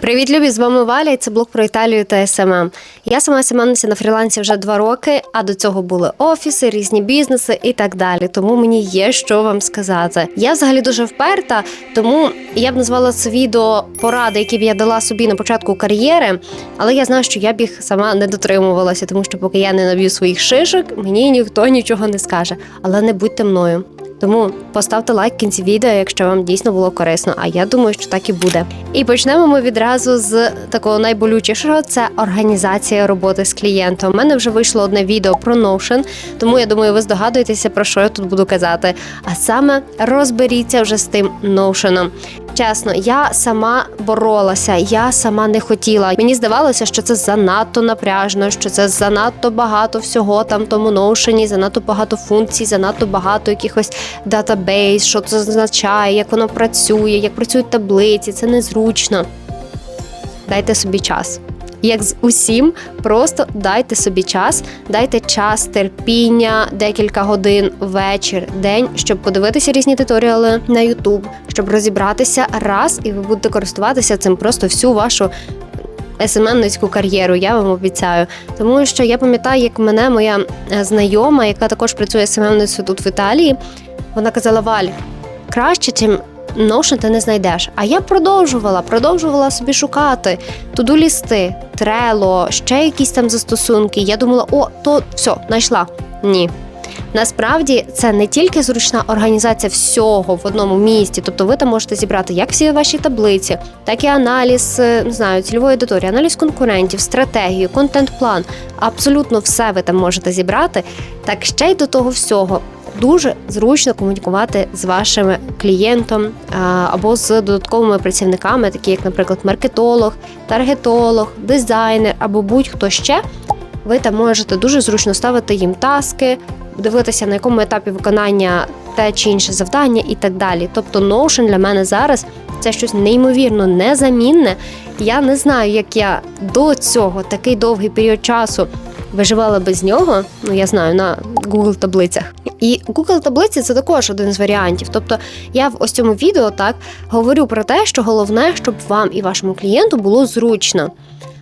Привіт, любі! З вами Валя, і це блог про Італію та СММ. Я сама СММниця на фрілансі вже два роки, а до цього були офіси, різні бізнеси і так далі. Тому мені є що вам сказати. Я взагалі дуже вперта, тому я б назвала це відео поради, які б я дала собі на початку кар'єри. Але я знаю, що я б їх сама не дотримувалася, тому що поки я не наб'ю своїх шишок, мені ніхто нічого не скаже. Але не будьте мною. Тому поставте лайк кінці відео, якщо вам дійсно було корисно. А я думаю, що так і буде. І почнемо ми відразу з такого найболючішого це організація роботи з клієнтом. У мене вже вийшло одне відео про Notion, тому я думаю, ви здогадуєтеся, про що я тут буду казати. А саме розберіться вже з тим Notion. Чесно, я сама боролася, я сама не хотіла. Мені здавалося, що це занадто напряжно, що це занадто багато всього там тому ноушені, занадто багато функцій, занадто багато якихось датабейс, що це означає, як воно працює, як працюють таблиці. Це незручно. Дайте собі час. Як з усім, просто дайте собі час, дайте час, терпіння, декілька годин, вечір, день, щоб подивитися різні туторіали на YouTube, щоб розібратися раз, і ви будете користуватися цим просто всю вашу СММницьку кар'єру, я вам обіцяю. Тому що я пам'ятаю, як мене моя е, знайома, яка також працює СММницею тут в Італії, вона казала: Валь, краще, чим Notion ти не знайдеш. А я продовжувала, продовжувала собі шукати туду-лісти, трело, ще якісь там застосунки. Я думала, о, то все, знайшла. Ні. Насправді це не тільки зручна організація всього в одному місці, тобто ви там можете зібрати як всі ваші таблиці, так і аналіз е, не знаю, цільової аудиторії, аналіз конкурентів, стратегію, контент-план. Абсолютно все ви там можете зібрати. Так ще й до того всього дуже зручно комунікувати з вашим клієнтом або з додатковими працівниками, такі як, наприклад, маркетолог, таргетолог, дизайнер або будь-хто ще. Ви там можете дуже зручно ставити їм таски, дивитися на якому етапі виконання те чи інше завдання і так далі. Тобто Notion для мене зараз це щось неймовірно незамінне. Я не знаю, як я до цього такий довгий період часу виживала без нього. Ну я знаю на Google таблицях. І Google таблиці це також один з варіантів. Тобто я в ось цьому відео так говорю про те, що головне, щоб вам і вашому клієнту було зручно.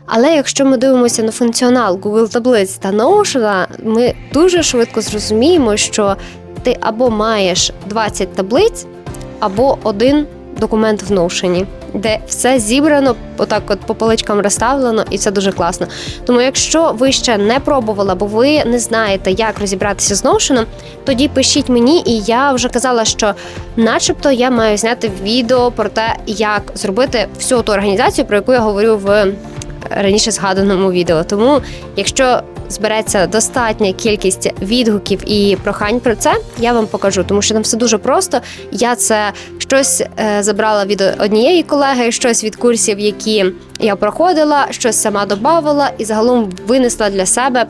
Але якщо ми дивимося на функціонал Google таблиць та Notion, ми дуже швидко зрозуміємо, що ти або маєш 20 таблиць, або один документ в Notion, де все зібрано, отак от по поличкам розставлено, і це дуже класно. Тому, якщо ви ще не пробували, або ви не знаєте, як розібратися з Notion, тоді пишіть мені, і я вже казала, що, начебто, я маю зняти відео про те, як зробити всю ту організацію, про яку я говорю в раніше згаданому відео. Тому, якщо збереться достатня кількість відгуків і прохань про це, я вам покажу, тому що там все дуже просто. Я це щось е, забрала від однієї колеги, щось від курсів, які я проходила, щось сама додавала і загалом винесла для себе.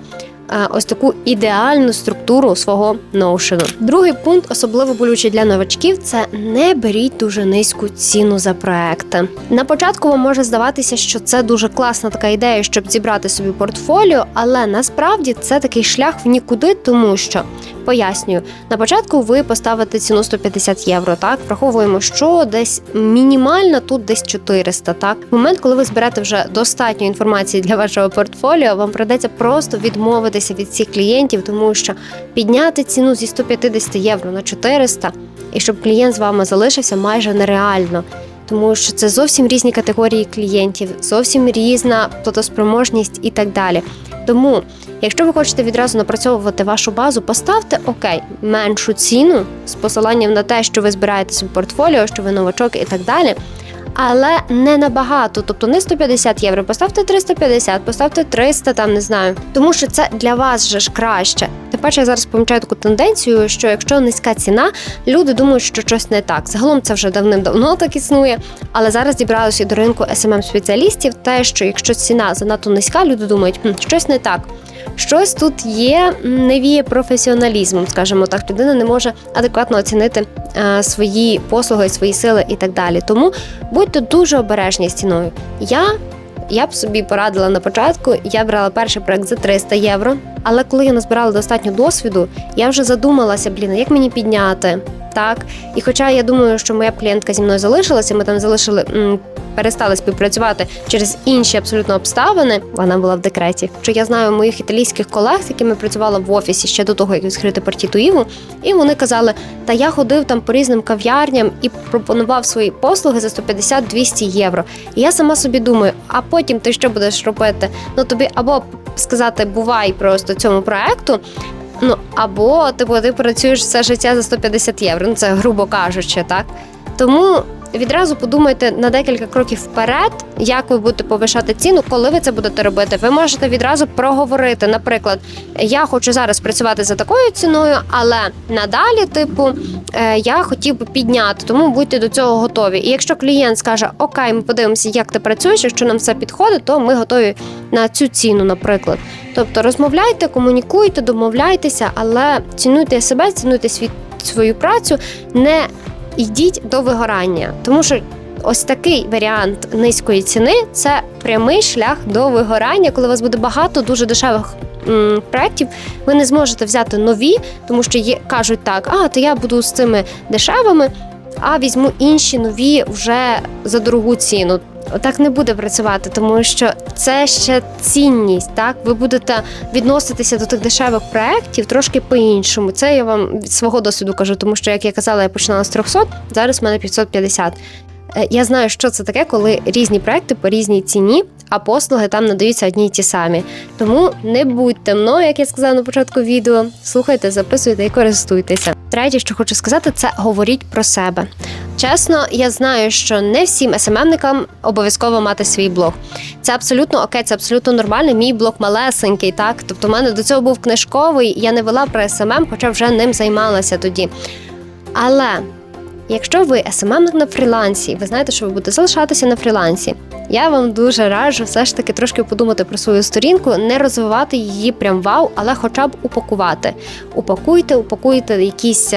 Ось таку ідеальну структуру свого ноушену. Другий пункт, особливо болючий для новачків, це не беріть дуже низьку ціну за проекти. На початку вам може здаватися, що це дуже класна така ідея, щоб зібрати собі портфоліо, але насправді це такий шлях в нікуди, тому що пояснюю, на початку ви поставите ціну 150 євро. Так враховуємо, що десь мінімальна тут десь 400, Так, в момент, коли ви зберете вже достатньо інформації для вашого портфоліо, вам придеться просто відмовитися від цих клієнтів, тому що підняти ціну зі 150 євро на 400, і щоб клієнт з вами залишився майже нереально. Тому що це зовсім різні категорії клієнтів, зовсім різна платоспроможність і так далі. Тому, якщо ви хочете відразу напрацьовувати вашу базу, поставте окей, меншу ціну з посиланням на те, що ви збираєте собі портфоліо, що ви новачок і так далі. Але не набагато, тобто не 150 євро, поставте 350, поставте 300, там не знаю. Тому що це для вас же ж краще. Тим паче я зараз помічаю таку тенденцію, що якщо низька ціна, люди думають, що щось не так. Загалом це вже давним-давно так існує. Але зараз зібралося до ринку smm спеціалістів те, що якщо ціна занадто низька, люди думають, «Хм, щось не так. Щось тут є не віє професіоналізмом, скажімо так, людина не може адекватно оцінити е, свої послуги, свої сили і так далі. Тому будьте дуже обережні з ціною. Я я б собі порадила на початку. Я брала перший проект за 300 євро. Але коли я назбирала достатньо досвіду, я вже задумалася, блін, як мені підняти? Так, і хоча я думаю, що моя клієнтка зі мною залишилася, ми там залишили перестали співпрацювати через інші абсолютно обставини. Вона була в декреті. Що я знаю моїх італійських колег, з якими працювала в офісі ще до того, як відкрити партіту Іву, і вони казали: та я ходив там по різним кав'ярням і пропонував свої послуги за 150-200 євро. І я сама собі думаю, а потім ти що будеш робити? Ну тобі або сказати бувай просто цьому проекту. Ну або типу, ти працюєш все життя за 150 євро. Ну це грубо кажучи, так тому відразу подумайте на декілька кроків вперед, як ви будете повишати ціну, коли ви це будете робити. Ви можете відразу проговорити. Наприклад, я хочу зараз працювати за такою ціною, але надалі, типу, е, я хотів би підняти, тому будьте до цього готові. І якщо клієнт скаже Окей, ми подивимося, як ти працюєш, якщо нам все підходить, то ми готові на цю ціну, наприклад. Тобто розмовляйте, комунікуйте, домовляйтеся, але цінуйте себе, цінуйте свій, свою працю, не йдіть до вигорання, тому що. Ось такий варіант низької ціни це прямий шлях до вигорання, коли у вас буде багато дуже дешевих проєктів. Ви не зможете взяти нові, тому що є кажуть так: а то я буду з цими дешевими, а візьму інші нові вже за дорогу ціну. Так не буде працювати, тому що це ще цінність. Так, ви будете відноситися до тих дешевих проєктів трошки по-іншому. Це я вам від свого досвіду кажу, тому що, як я казала, я починала з 300, зараз в мене 550. Е, Я знаю, що це таке, коли різні проекти по різній ціні, а послуги там надаються одні й ті самі. Тому не будьте мною, як я сказала на початку відео. Слухайте, записуйте і користуйтеся. Третє, що хочу сказати, це говоріть про себе. Чесно, я знаю, що не всім СММникам обов'язково мати свій блог. Це абсолютно окей, це абсолютно нормально. Мій блог малесенький, так. Тобто, в мене до цього був книжковий, я не вела про СММ, хоча вже ним займалася тоді. Але якщо ви СММник на фрілансі, ви знаєте, що ви будете залишатися на фрілансі. Я вам дуже раджу все ж таки трошки подумати про свою сторінку, не розвивати її прям вау, але хоча б упакувати. Упакуйте, упакуйте якісь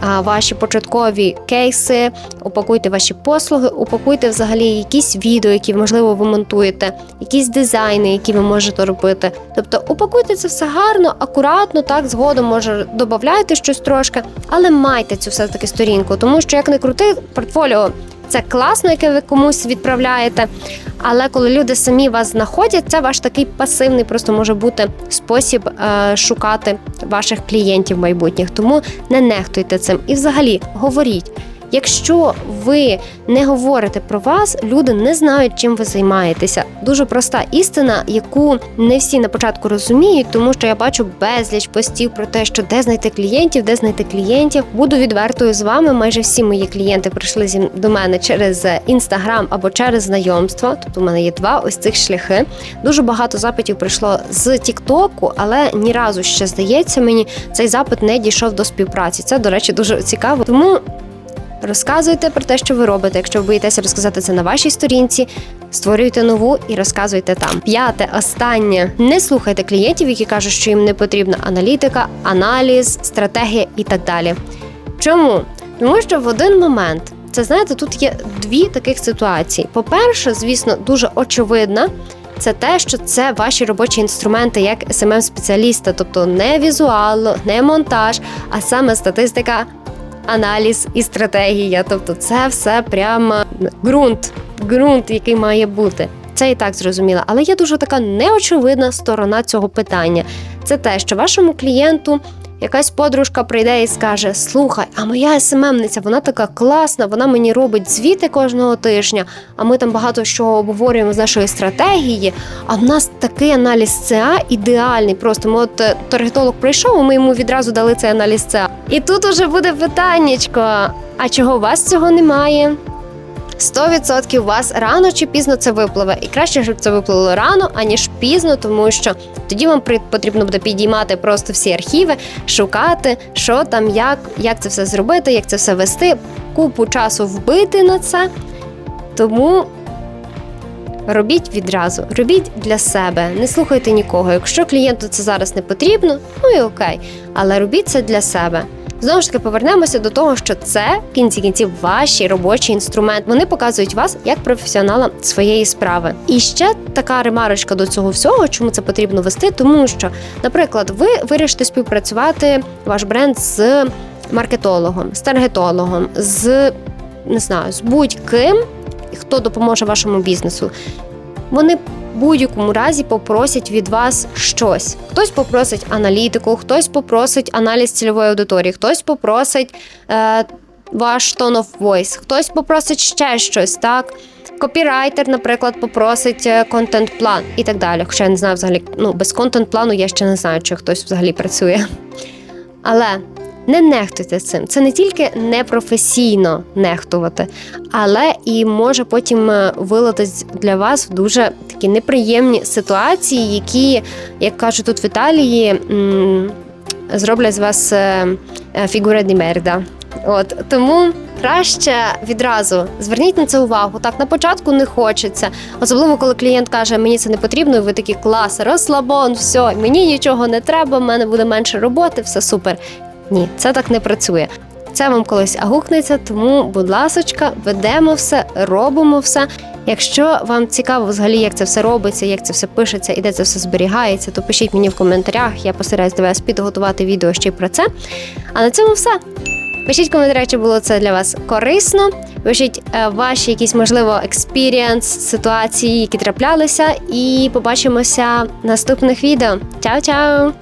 а, ваші початкові кейси, упакуйте ваші послуги, упакуйте взагалі якісь відео, які можливо ви монтуєте, якісь дизайни, які ви можете робити. Тобто упакуйте це все гарно, акуратно, так згодом може додавайте щось трошки, але майте цю все таки сторінку, тому що як не крути, портфоліо. Це класно, яке ви комусь відправляєте. Але коли люди самі вас знаходять, це ваш такий пасивний, просто може бути спосіб е, шукати ваших клієнтів майбутніх. Тому не нехтуйте цим. І взагалі говоріть. Якщо ви не говорите про вас, люди не знають, чим ви займаєтеся. Дуже проста істина, яку не всі на початку розуміють, тому що я бачу безліч постів про те, що де знайти клієнтів, де знайти клієнтів. Буду відвертою з вами. Майже всі мої клієнти прийшли зі до мене через інстаграм або через знайомство. Тобто, у мене є два ось цих шляхи. Дуже багато запитів прийшло з Тіктоку, але ні разу ще здається мені, цей запит не дійшов до співпраці. Це, до речі, дуже цікаво. Тому Розказуйте про те, що ви робите. Якщо ви боїтеся розказати це на вашій сторінці, створюйте нову і розказуйте там. П'яте, останнє. Не слухайте клієнтів, які кажуть, що їм не потрібна аналітика, аналіз, стратегія і так далі. Чому? Тому що в один момент це знаєте, тут є дві таких ситуації. По-перше, звісно, дуже очевидна. Це те, що це ваші робочі інструменти як smm спеціаліста тобто не візуал, не монтаж, а саме статистика, аналіз і стратегія. Тобто, це все прямо ґрунт, ґрунт, який має бути. Це і так зрозуміло. Але є дуже така неочевидна сторона цього питання. Це те, що вашому клієнту якась подружка прийде і скаже: Слухай, а моя СММниця, вона така класна, вона мені робить звіти кожного тижня, а ми там багато що обговорюємо з нашої стратегії. А в нас такий аналіз ЦА ідеальний. Просто ми от е, таргетолог прийшов, ми йому відразу дали цей аналіз ЦА. І тут уже буде питаннячко: а чого у вас цього немає? 100% у вас рано чи пізно це випливе. І краще, щоб це випливло рано, аніж пізно, тому що тоді вам потрібно буде підіймати просто всі архіви, шукати, що там, як, як це все зробити, як це все вести, купу часу вбити на це. Тому робіть відразу, робіть для себе, не слухайте нікого. Якщо клієнту це зараз не потрібно, ну і окей, але робіть це для себе. Знову ж таки, повернемося до того, що це в кінці кінців ваші робочі інструменти. Вони показують вас як професіонала своєї справи. І ще така ремарочка до цього всього, чому це потрібно вести, тому що, наприклад, ви вирішите співпрацювати ваш бренд з маркетологом, з таргетологом, з не знаю, з будь-ким. хто допоможе вашому бізнесу. Вони будь-якому разі попросять від вас щось. Хтось попросить аналітику, хтось попросить аналіз цільової аудиторії, хтось попросить е, ваш tone of voice, хтось попросить ще щось, так. Копірайтер, наприклад, попросить е, контент-план і так далі. Хоча я не знаю взагалі, ну без контент-плану я ще не знаю, чи хтось взагалі працює. Але не нехтуйте цим. Це не тільки непрофесійно нехтувати, але і може потім е, вилитись для вас в дуже такі неприємні ситуації, які, як кажуть тут в Італії, зроблять з вас е, е, фігура мерда. От тому краще відразу зверніть на це увагу. Так на початку не хочеться, особливо коли клієнт каже, мені це не потрібно, і ви такі клас, розслабон, все, мені нічого не треба, в мене буде менше роботи, все супер. Ні, це так не працює. Це вам колись агукнеться, тому, будь ласочка, ведемо все, робимо все. Якщо вам цікаво взагалі, як це все робиться, як це все пишеться і де це все зберігається, то пишіть мені в коментарях. Я постараюсь для вас підготувати відео ще й про це. А на цьому все. Пишіть в коментарях, чи було це для вас корисно. Пишіть е, ваші якісь, можливо, експірієнс, ситуації, які траплялися, і побачимося в наступних відео. Чао-чао!